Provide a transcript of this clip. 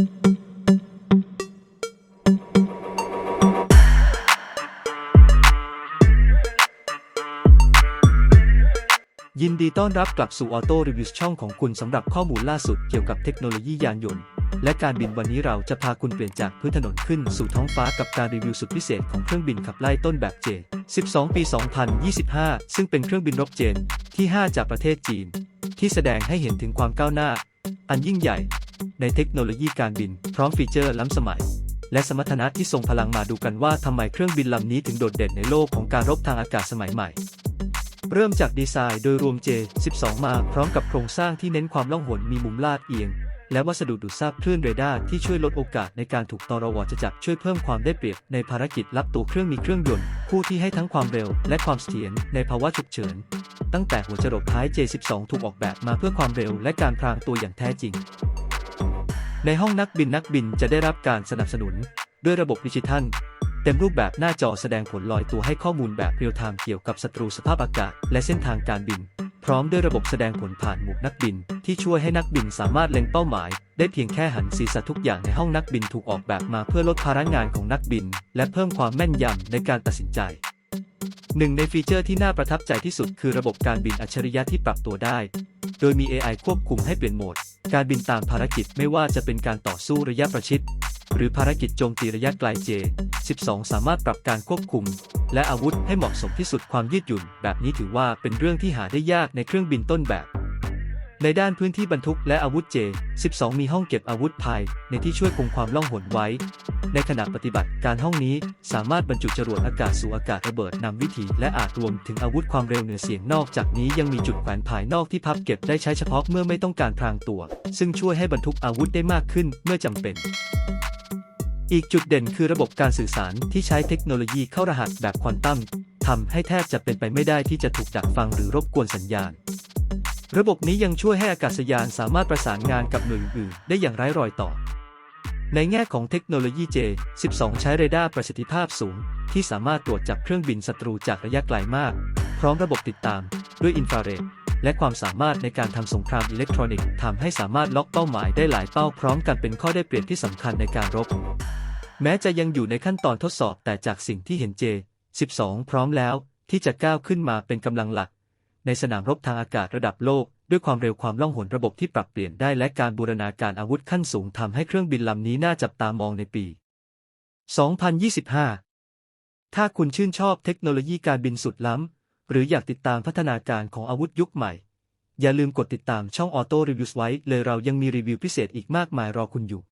ยินดีต้อนรับกลับสู่ Auto Reviews ช่องของคุณสำหรับข้อมูลล่าสุดเกี่ยวกับเทคโนโลยียานยนต์ และการบินวันนี้เราจะพาคุณเปลี่ยนจากพื้นถนนขึ้นสู่ท้องฟ้ากับการรีวิวสุดพิเศษของเครื่องบินขับไล่ต้นแบบ J 12 ปี 2025 ซึ่งเป็นเครื่องบินรบเจนที่ 5 จากประเทศจีน ที่แสดงให้เห็นถึงความก้าวหน้า อันยิ่งใหญ่ ในเทคโนโลยีการบิน พร้อมฟีเจอร์ล้ำสมัย และสมรรถนะที่ทรงพลังมาดูกันว่าทำไมเครื่องบินลำนี้ถึงโดดเด่นในโลกของการรบทางอากาศสมัยใหม่ เริ่มจากดีไซน์โดยรวม J12 มาพร้อมกับโครงสร้างที่เน้นความล่องหนมีมุมลาดเอียง และวัสดุดูดซับคลื่นเรดาร์ที่ช่วยลดโอกาสในการถูกตรวจจับช่วยเพิ่มความได้เปรียบในภารกิจรับตัวเครื่องมีเครื่องยนต์คู่ที่ให้ทั้งความเร็ว และความเสถียรในภาวะฉุกเฉินตั้งแต่หัวจรดท้าย J12 ถูกออกแบบมาเพื่อความเร็วและการพรางตัวอย่างแท้จริง ในห้องนักบินนักบินจะได้รับการสนับสนุน ด้วยระบบดิจิทัล เต็มรูปแบบหน้าจอแสดงผลลอยตัวให้ข้อมูลแบบเรียลไทม์เกี่ยวกับศัตรูสภาพอากาศ และเส้นทางการบิน พร้อมด้วยระบบแสดงผลผ่านหมวกนักบิน ที่ช่วยให้นักบินสามารถเล็งเป้าหมาย ได้เพียงแค่หันศีรษะทุกอย่างในห้องนักบินถูกออกแบบมาเพื่อลดภาระงานของนักบิน และเพิ่มความแม่นยำในการตัดสินใจหนึ่งในฟีเจอร์ที่น่าประทับใจที่สุดคือระบบการบินอัจฉริยะที่ปรับตัวได้ โดยมี AI ควบคุมให้เปลี่ยนโหมด การบินตามภารกิจไม่ว่าจะเป็นการต่อสู้ระยะประชิด หรือภารกิจโจมตีระยะไกลเจ 12 สามารถปรับการควบคุม และอาวุธให้เหมาะสมที่สุดความยืดหยุ่น แบบนี้ถือว่าเป็นเรื่องที่หาได้ยากในเครื่องบินต้นแบบ ในด้านพื้นที่บรรทุกและอาวุธเจ 12 มีห้องเก็บอาวุธภายในที่ช่วยคงความล่องหนไว้ ในขณะปฏิบัติการห้องนี้สามารถบรรจุจรวดอากาศสู่อากาศระเบิดนำวิถีและอาจรวมถึงอาวุธความเร็วเหนือเสียงนอกจากนี้ยังมีจุดแขวนภายนอกที่พับเก็บได้ใช้เฉพาะเมื่อไม่ต้องการพรางตัว ซึ่งช่วยให้บรรทุกอาวุธได้มากขึ้นเมื่อจำเป็นอีกจุดเด่นคือระบบการสื่อสารที่ใช้เทคโนโลยีเข้ารหัสแบบควอนตัมทำให้แทบจะเป็นไปไม่ได้ที่จะถูกดักฟังหรือรบกวนสัญญาณ ระบบนี้ยังช่วยให้อากาศยานสามารถประสานงานกับหน่วยอื่นได้อย่างไร้รอยต่อ ในแง่ของเทคโนโลยี J12 ใช้เรดาร์ประสิทธิภาพสูง ที่สามารถตรวจจับเครื่องบินศัตรูจากระยะไกลมาก พร้อมระบบติดตาม ด้วยอินฟราเรดและความสามารถในการทำสงครามอิเล็กทรอนิกส์ทำให้สามารถล็อกเป้าหมายได้หลายเป้าพร้อมกันเป็นข้อได้เปรียบที่สำคัญในการรบ แม้จะยังอยู่ในขั้นตอนทดสอบแต่จากสิ่งที่เห็น J12 พร้อมแล้วที่จะก้าวขึ้นมาเป็นกำลังหลัก ในสนามรบทางอากาศระดับโลก ด้วยความเร็วความล่องหนระบบที่ปรับเปลี่ยนได้และการบูรณาการอาวุธขั้นสูงทำให้เครื่องบินลำนี้น่าจับตามองในปี 2025 ถ้าคุณชื่นชอบเทคโนโลยีการบินสุดล้ำ หรืออยากติดตามพัฒนาการของอาวุธยุคใหม่ อย่าลืมกดติดตามช่อง Auto Reviews ไว้เลยเรายังมีรีวิวพิเศษอีกมากมายรอคุณอยู่